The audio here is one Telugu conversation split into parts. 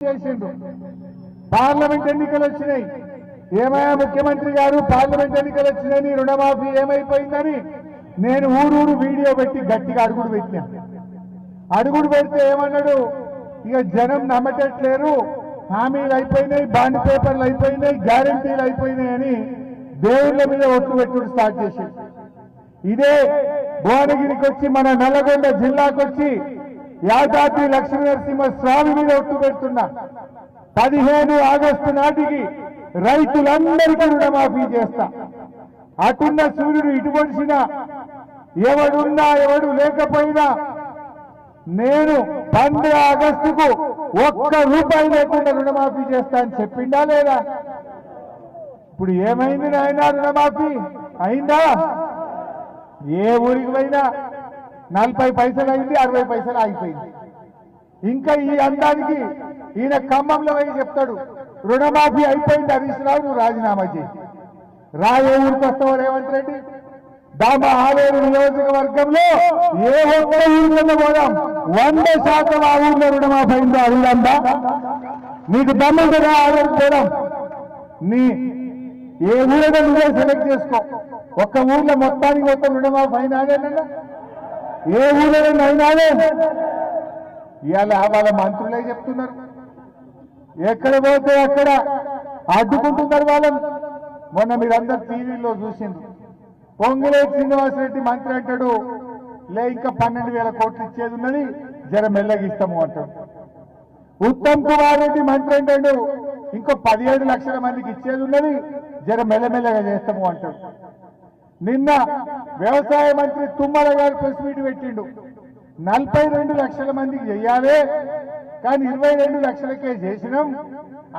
చేసిండు. పార్లమెంట్ ఎన్నికలు వచ్చినాయి. ఏమయ్యా ముఖ్యమంత్రి గారు పార్లమెంట్ ఎన్నికలు వచ్చినాయని రుణమాఫీ ఏమైపోయిందని నేను ఊరూరు వీడియో పెట్టి గట్టిగా అడుగుడు పెట్టినా. అడుగుడు పెడితే ఏమన్నాడు ఇక జనం నమ్మటట్లేరు హామీలు అయిపోయినాయి బాండ్ పేపర్లు అయిపోయినాయి గ్యారంటీలు అయిపోయినాయి అని దేవుళ్ళ మీద ఒట్టు పెట్టుడు స్టార్ట్ చేసి ఇదే భువనగిరికి వచ్చి మన నల్లగొండ జిల్లాకొచ్చి యాదాద్రి లక్ష్మీ నరసింహ స్వామి మీద ఒట్టు పెడుతున్నా. పదిహేను ఆగస్టు నాటికి రైతులందరికీ రుణమాఫీ చేస్తా. అటున్న సూర్యుడు ఇటు పొడిచిన ఎవడున్నా ఎవడు లేకపోయినా నేను పంద్ర ఆగస్టుకు ఒక్క రూపాయి లేకుండా రుణమాఫీ చేస్తా అని చెప్పిండా లేదా? ఇప్పుడు ఏమైంది నాయన రుణమాఫీ? అయిందా? ఏ ఊరికి పోయినా? నలభై పైసలు అయింది అరవై పైసలు ఆగిపోయింది. ఇంకా ఈ అందానికి ఈయన ఖమ్మంలో పోయి చెప్తాడు రుణమాఫీ అయిపోయింది హరీష్ రావు నువ్వు రాజీనామా చేయి. రాయే ఊరికి వస్తావు రేవంత్ రెడ్డి? దామ ఆవేరు నియోజకవర్గంలో ఏ ఒక్క ఊరికన్నా పోదాం. వంద శాతం ఆ ఊర్లో రుణమాఫీ అయిందో అడుగుదా నీకు దమ్ముంటుందా ఆవేరు పోదాం నీ ఏ ఊరైనా నువ్వే సెలెక్ట్ చేసుకో. ఒక్క ఊర్లో మొత్తానికి మొత్తం రుణమాఫీ అయినాదేనన్నా ఏ ఊరేనండి అయినాదే ఇవాళ వాళ్ళ మంత్రులే చెప్తున్నారు. ఎక్కడ పోతే అక్కడ అడ్డుకుంటున్నారు వాళ్ళని. మొన్న మీరందరు టీవీలో చూసింది పొంగులే శ్రీనివాసరెడ్డి మంత్రి అంటాడు లే ఇంకా పన్నెండు వేల కోట్లు ఇచ్చేది ఉన్నది జర మెల్లగిస్తాము అంటాడు. ఉత్తమ్ కుమార్ రెడ్డి మంత్రి అంటాడు ఇంకో పదిహేడు లక్షల మందికి ఇచ్చేది ఉన్నది జర మెల్లమెల్లగా చేస్తాము అంటాడు. నిన్న వ్యవసాయ మంత్రి తుమ్మల గారు ప్రెస్ మీట్ పెట్టిండు. నలభై రెండు లక్షల మందికి చెయ్యాలి కానీ ఇరవై రెండు లక్షలకే చేసినాం.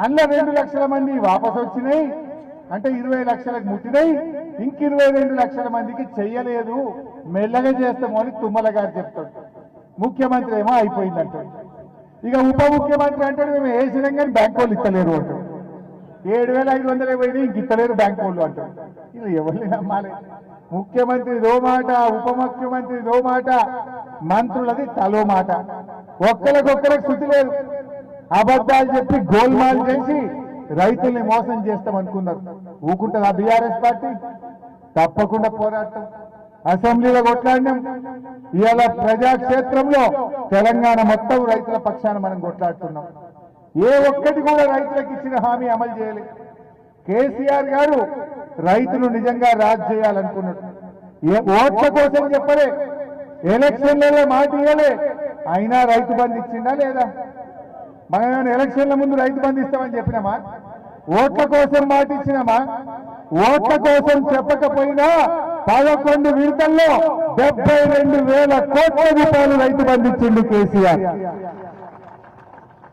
అందులో రెండు లక్షల మంది వాపసు వచ్చినాయి అంటే ఇరవై లక్షలకు ముట్టినాయి. ఇంక ఇరవై రెండు లక్షల మందికి చెయ్యలేదు. మెల్లగా చేస్తాము అని తుమ్మల గారు చెప్తాడు. ముఖ్యమంత్రి ఏమో అయిపోయిందంటాడు. ఇక ఉప ముఖ్యమంత్రి అంటాడు మేము వేసినాం కానీ బ్యాంక్ వాళ్ళు ఇస్తలేరు అంటాడు. ఏడు వేల ఐదు వందలు పోయినాయి ఇంక ఇస్తలేరు బ్యాంక్ వాళ్ళు అంటాడు. ఇది ఎవరిని నమ్మాలి? ముఖ్యమంత్రి దో మాట ఉప ముఖ్యమంత్రి దో మాట మంత్రులది తలో మాట. ఒక్కరికొక్కరికి శృతి లేదు. అబద్ధాలు చెప్పి గోల్మాల్ చేసి రైతుల్ని మోసం చేస్తాం అనుకున్నారు. ఊకుంటుందా బీఆర్ఎస్ పార్టీ? తప్పకుండా పోరాటం అసెంబ్లీలో కొట్లాడినాం. ఇవాళ ప్రజాక్షేత్రంలో తెలంగాణ మొత్తం రైతుల పక్షాన మనం కొట్లాడుతున్నాం. ఏ ఒక్కటి కూడా రైతులకు ఇచ్చిన హామీ అమలు చేయలేదు. కేసీఆర్ గారు రైతులు నిజంగా రాజ్ చేయాలనుకున్నాడు ఏ ఓట్ల కోసం చెప్పలే ఎలక్షన్లలో మాట ఇవ్వలే అయినా రైతు బంధు ఇచ్చిందా లేదా? మనం ఏమైనా ఎలక్షన్ల ముందు రైతు బంధు ఇస్తామని చెప్పినామా? ఓట్ల కోసం మాట ఇచ్చినామా? ఓట్ల కోసం చెప్పకపోయినా పదకొండు విడతల్లో డెబ్బై రెండు వేల కోట్ల రూపాయలు రైతు బంధించింది కేసీఆర్.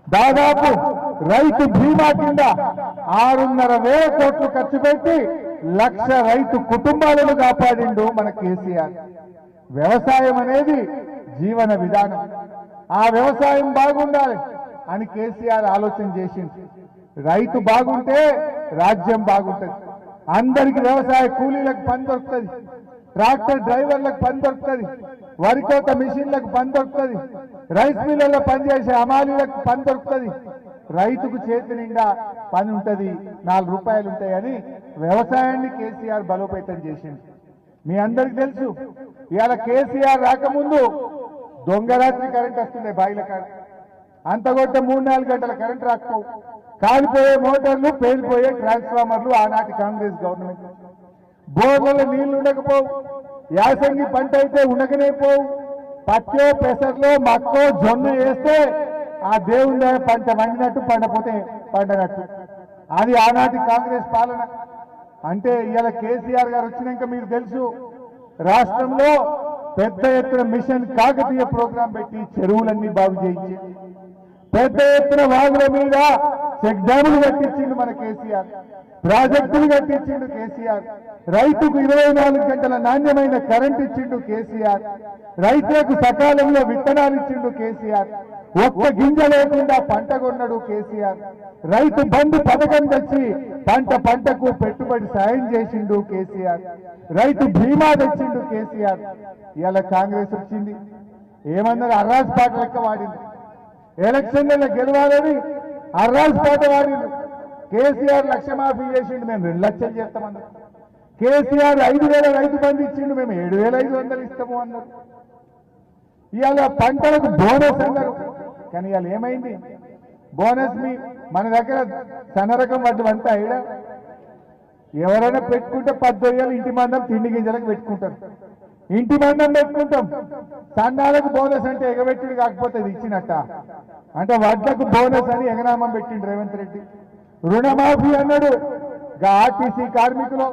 దాదాపు రైతు బీమా కింద ఆరున్నర వేల కోట్లు ఖర్చు పెట్టి లక్ష రైతు కుటుంబాలను కాపాడిండు మన కేసీఆర్. వ్యవసాయం అనేది జీవన విధానం. ఆ వ్యవసాయం బాగుండాలి అని కేసీఆర్ ఆలోచన చేసింది రైతు బాగుంటే రాజ్యం బాగుంటుంది. అందరికి వ్యవసాయ కూలీలకు పని దొరుకుతుంది. ట్రాక్టర్ డ్రైవర్లకు పని దొరుకుతుంది. వరికోత మిషన్లకు పని దొరుకుతుంది. రైస్ మిల్లర్లో పనిచేసే అమాలీలకు పని దొరుకుతుంది. రైతుకు చేతి నిండా పని ఉంటుంది నాలుగు రూపాయలు ఉంటాయని వ్యవసాయాన్ని కేసీఆర్ బలోపేతం చేసింది మీ అందరికి తెలుసు ఇవాళ కేసీఆర్ రాకముందు దొంగరాత్రి కరెంట్ వస్తుండే బాయిల కాడ. అంత కొట్టే మూడు నాలుగు గంటల కరెంట్ రాకపోవు. కాలిపోయే మోటార్లు పేలిపోయే ట్రాన్స్ఫార్మర్లు ఆనాటి కాంగ్రెస్ గవర్నమెంట్. బోర్లలో నీళ్ళు ఉండకపోవు యాసంగి పంట అయితే ఉండకనే పోవు. పచ్చో పెసర్లో మక్కో జొన్న వేస్తే ఆ దేవుని దయ పంట వండినట్టు పండపోతే పండనట్టు. అది ఆనాటి కాంగ్రెస్ పాలన. అంటే ఇవాళ కేసీఆర్ గారు వచ్చినాక మీకు తెలుసు రాష్ట్రంలో పెద్ద ఎత్తున మిషన్ కాకతీయ ప్రోగ్రాం పెట్టి చెరువులన్నీ బాగు చేయించి పెద్ద ఎత్తున వాగుల మీద చెక్ డ్యాములు కట్టించిండు మన కేసీఆర్. ప్రాజెక్టులు కట్టించిండు కేసీఆర్. రైతుకు ఇరవై నాలుగు గంటల నాణ్యమైన కరెంట్ ఇచ్చిండు కేసీఆర్. రైతులకు సకాలంలో విత్తనాలు ఇచ్చిండు కేసీఆర్. ఒక్క గింజ లేకుండా పంట కొన్నాడు కేసీఆర్. రైతు బంధు పథకం తెచ్చి పంట పంటకు పెట్టుబడి సాయం చేసిండు కేసీఆర్. రైతు బీమా తెచ్చిండు కేసీఆర్. ఇలా కాంగ్రెస్ వచ్చింది. ఏమన్నారు? అర్రాజ్ పాట లెక్క వాడింది. ఎలక్షన్లలో గెలవాలని అర్రాజ్ పాట కేసీఆర్ లక్ష మాఫీ చేసిండు మేము రెండు లక్షలు చేస్తామన్నారు కేసీఆర్ ఐదు వేల రైతు బంధు ఇచ్చిండు మేము ఏడు వేల ఐదు వందలు ఇస్తాము అన్నారు. ఇవాళ పంటలకు బోనస్ అన్నారు. కానీ ఇవాళ ఏమైంది? బోనస్ మీ మన దగ్గర సన్నరకం వడ్డు అంతా ఈడ ఎవరైనా పెట్టుకుంటే పద్దెయ్యాలు ఇంటి మందం తిండి గింజలకు పెట్టుకుంటారు. ఇంటి మందం పెట్టుకుంటాం. సన్నాలకు బోనస్ అంటే ఎగబెట్టుడు కాకపోతే ఇది ఇచ్చినట్ట. అంటే వడ్లకు బోనస్ అని ఎగనామం పెట్టిండు రేవంత్ రెడ్డి. రుణమాఫీ అన్నాడు. ఆర్టీసీ కార్మికులు.